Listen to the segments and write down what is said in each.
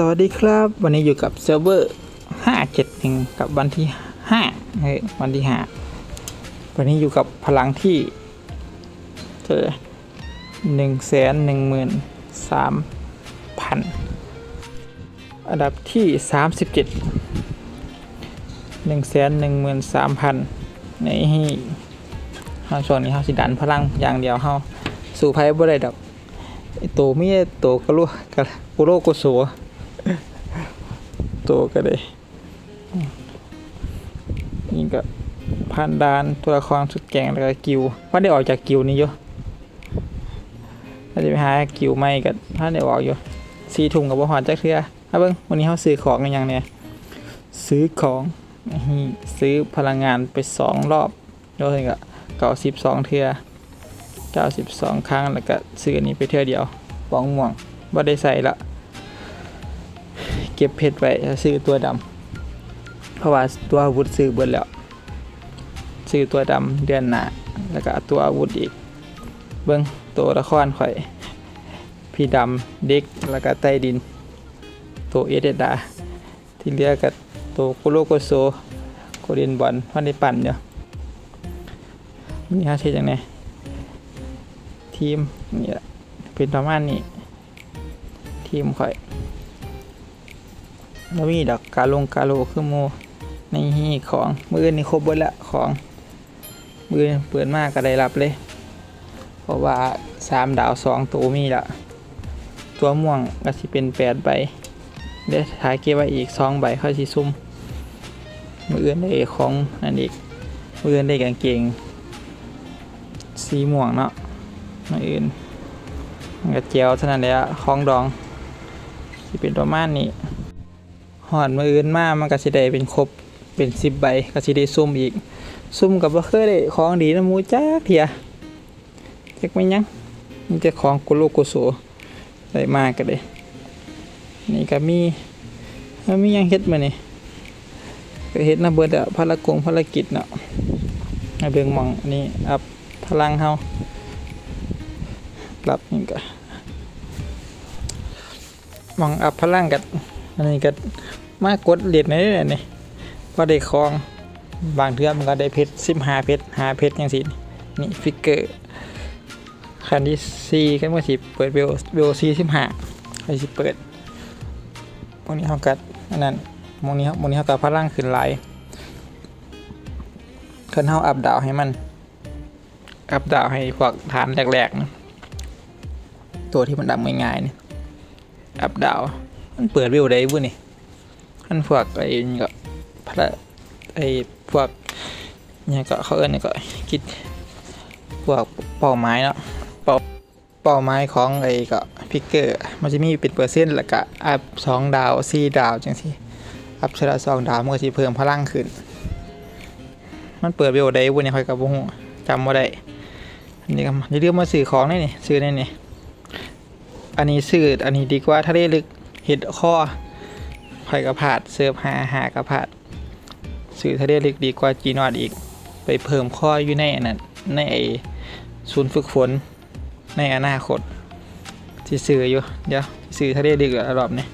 สวัสดีครับ วันนี้อยู่กับเซิร์ฟเวอร์571 กับวันที่5เฮ้ยวันที่ 5 วันนี้อยู่กับพลังที่เจอ1 1 3 0 0 อันดับที่ 37 1 1 3 0 0 0ในเฮาช่วงนี้เฮาสิดันพลังอย่างเดียวเฮาสู่ไพ่บ่ได้ดอกไอ้โตมีไอ้โตก็รู้กะกุโรกุโส โตก็ได้นี่ก็ผ่านดานตัวละครสุดแก่งแล้วก็กิวว่าได้ออกจากกิวนี้อยู่ถ้าจะไปหากิวใหม่ก็ถ้าได้ออกอยู่สีถุงกับบ่หอดจักเทื่อถ้าเบิ่งวันนี้เฮาซื้อของกันยังเนี่ยซื้อของซื้อพลังงานไปสองรอบแล้วถึงก็เก้าสิบสองเทือเก้าสิบสองครั้งแล้วก็ซื้ออันนี้ไปเทือเดียวปองม่วงบ่ได้ใส่ละ เก็บเพชรไว้ซื้อตัวดำเพราะว่าตัวอาวุธซื้อเบิดแล้วซื้อตัวดำเดือนหน้าแล้วก็ตัวอาวุธอีก เบิ้งตัวละครข่อย พี่ดำเด็กแล้วก็ใต้ดิน ตัวเอเดดา ที่เหลือกับตัวโคโลโกโซโคเรนบอลพันในปั่นเดียวนี่ฮะใช่จังไงทีมนี่แหละเป็นประมาณนี้ทีมข่อย แล้วมีดอกกาลงกาโลคือโมในฮีของมือนี่ครบเบิดละของมือเปิดมากก็ได้รับเลย เพราะว่าสามดาวสองตัวมีละตัวม่วงก็สิเป็นแปดใบเดี๋ยวถ่ายเก็บไว้อีกสองใบค่อยสิซุ่มมืออื่นได้ของนั่นอีกมืออื่นได้กางเกงสีม่วงเนาะมืออื่นมันก็เจียวเท่านั้นแหละของดองสิเป็นประมาณนี้ หอนมืออื่นมามันก็สิได้เป็นครบเป็นสิบใบก็สิได้ซุ่มอีก ซุ่มกับบ่เคยได้ของดีนะมูจ้าเพียจักไม่ยังมันจะของกุโลกุโสได้มากก็ได้นี่ก็มีมันมียังเฮ็ดมานี่ก็เฮ็ดนะเบิดอะภารกงภารกิจเนาะเบิ่งมองนี่อัพพลังเฮาปรับนี่ก็มองอัพพลังกัน อันนี้ก็มากดเหรียญในนี่นี่พอได้คลองบางเทื่อมันก็ได้เพชรสิบหาเพชรหาเพชรอย่างสินี่ฟิกเกอร์คันที่สี่ก็มื่อสิเปิดเบลเบลซีสิบห้าไปสิเปิดพวกนี้เขากัดอันนั้นมองนี้มองนี้เขากัดพลังขึ้นไหลายคันเขาอัพดาวให้มันอัพดาวให้พวกฐานแรกๆนะตัวที่มันดำง่ายๆนี่อัพดาว มันเปิดวิวได้บุนี่มันพวกไอ้ก็พระไอ้พวกเนี่ยก็เขาเอิ้นนี่ก็คิดพวกเป้าหมายเนาะเป้าเป้าหมายของไอ้ก็พิกเกอร์มันจะมีเป็นเปอร์เซ็นต์แล้วก็อัพสองดาวสี่ดาวจังซี่อัพเชลาสองดาวมันก็สิเพิ่มพลังขึ้น มันเปิดวิวได้บุนี่ค่อยกับบ่ฮู้จำบ่ได้อันนี้ก็อย่าลืมมาซื้อของนี่นี่ซื้อนี่นี่อันนี้ซื้ออันนี้ดีกว่าทะเลลึก เห็ดข้อไข่กระพาดเสิร์ฟหาหากระพาดซื้อทะเลลึกดีกว่าจีนอดอีก ไปเพิ่มข้ออยู่ในนั้นในศูนย์ฝึกฝนในอนาคตที่ซื้ออยู่เดี๋ยวซื้อทะเลลึกแล้วรอบนี้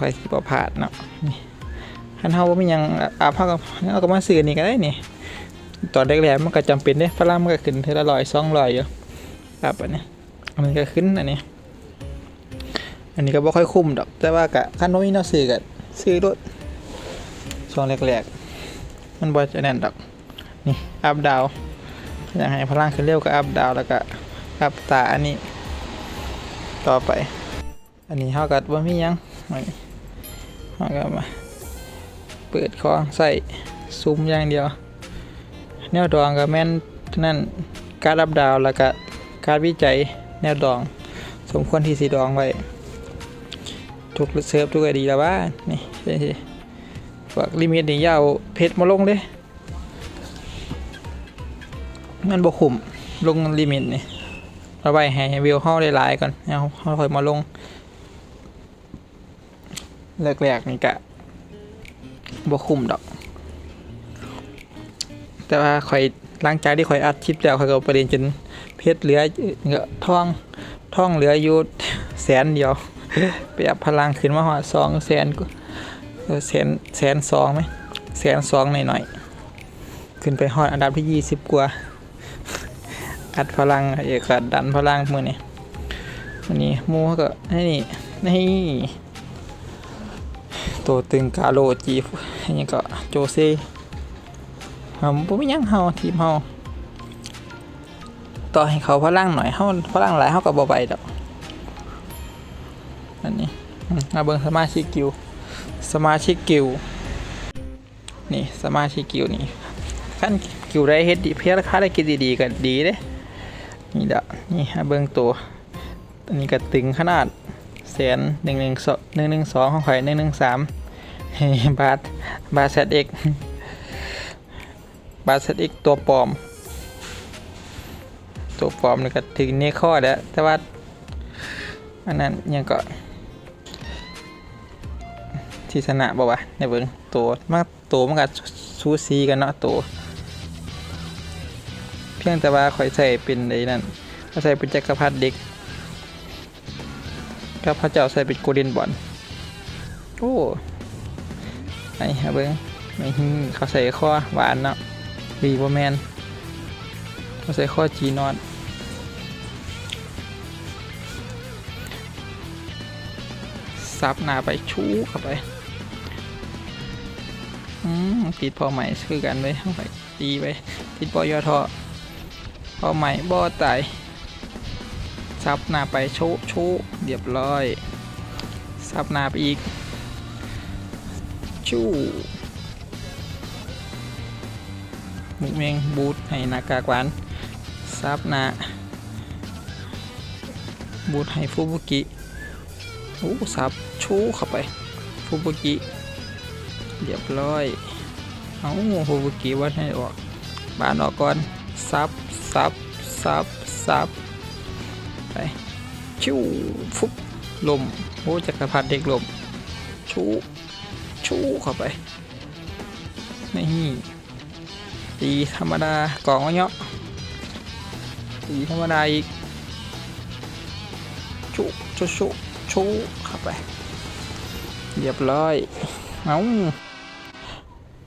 ค่อยสิบ่พลาดเนาะนี่คันเฮาบ่มีหยังอาบเฮาก็เอาก็มาซื้อนี่ก็ได้นี่ตอนแรกๆมันก็จำเป็นเด้ฝรั่งมันก็ขึ้นเทอละร้อยสองร้อยอยู่ครับอันนี้อันนี้ก็ขึ้นอันนี้ อันนี้ก็บ่ค่อยคุ้มดอก แต่ว่ากะคันบ่มีแนวซื้อก็ซื้อรถช่วงแรกๆ มันบ่จะแน่นดอก นี่ อัพดาวอยากให้พลังขึ้นเร็วก็อัพดาวแล้วก็อัพตาอันนี้ ต่อไป อันนี้เฮาก็บ่มีหยังอันนี้เฮาก็มาเปิดคองใส่ซูมอย่างเดียว แนวดองก็แม่นนั่นการอัพดาวแล้วก็การวิจัยแนวดอง สมควรที่สีดองไว้ ทุกเซิร์ฟทุกไอดีแล้วว่านี่ใช่ฝากลิมิตนี่ยาวเพชรมาลงเด้มันบกขุมลงลิมิตนี่เอาไว้ให้วิวเข้าได้หลายก่อนเอาเขาค่อยมาลงแรกๆนี่กะบกขุมดอก แต่ว่าคอยหลังจากที่คอยอัดคลิปแล้วคอยก็เอาประเด็นจนเพชรเหลือก็ท่องท่องเหลืออยู่แสนเดียว ไปอัพพลังขึ้นมาหอดสองแสนก็แสนแสนสองไหมแสนสองหน่อยๆ ขึ้นไปหอดอันดับที่ยี่สิบกว่า อัดพลังเอกดันพลังมือนี่วันนี้มูเขาก็นี่นี่ตัวตึงกาโลจีฟอันนี้ก็โจเซ่ผมบ่มีหยังเฮาทีมเฮาต่อให้เขาพลังหน่อยเฮาพลังหลายเฮาก็บ่ไปดอก มาเบิ่งสมาชิกกิวสมาชิกกิวนี่สมาชิกกิวนี่ขั้นกิวได้เฮ็ดดีเพียราคาได้กินดีๆก็ดีเด้นี่ดะนี่ฮะเบื้งตัวอันนี้ก็ตึงขนาดแสนหนึ่งหนึ่งสองหนึ่งหนึ่งสองของข่อยหนึ่งหนึ่งสามบาทบาทเซตเอกบาทเซตเอกตัวปลอม ตัวปลอมนี่ก็ถึงเนข้อแล้วแต่ว่าอันนั้นยังก็ ที่ชนะบอกว่าในเบิ้งตัวมากตัวมันก็ซูซีกันเนาะตัวเพียงแต่ว่าข่อยใส่เป็นไอ้นั่นเขาใส่เป็นจักรพรรดิเด็กกับพระเจ้าใส่เป็นโกลเด้นบอลโอ้ไอ้ฮะเบิ้งไม่หิ้งเขาใส่ข้อหวานเนาะวีบแมนเขาใส่ข้อจีนอนซับหน้าไปชูเข้าไป อืมติดพอใหม่คือกันเลยเข้าไปตีไปติดปอยอทอพอใหม่บ่ตายซับหน้าไปโชะโชะเรียบร้อยซับหน้าไปอีกชู้มุกเมงบูทให้นากากวานซับหน้าบูทให้ฟูบุกิโอ้ซับชู้เข้าไปฟูบุกิ เรียบร้อย เอาฟูบุกิวัดให้ออกบานออกก่อนซับซับซับซับไปชิวฟุบลมโอ้จักรพรรดิเด็กลมชูชูเข้าไปนี่ตีธรรมดากล่องเนาะตีธรรมดาอีกชูชูชูชูเข้าไป เรียบร้อยเอา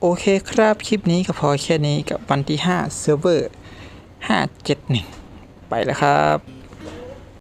โอเคครับคลิปนี้ก็พอแค่นี้กับวันที่5เซิร์ฟเวอร์571 ไปแล้วครับ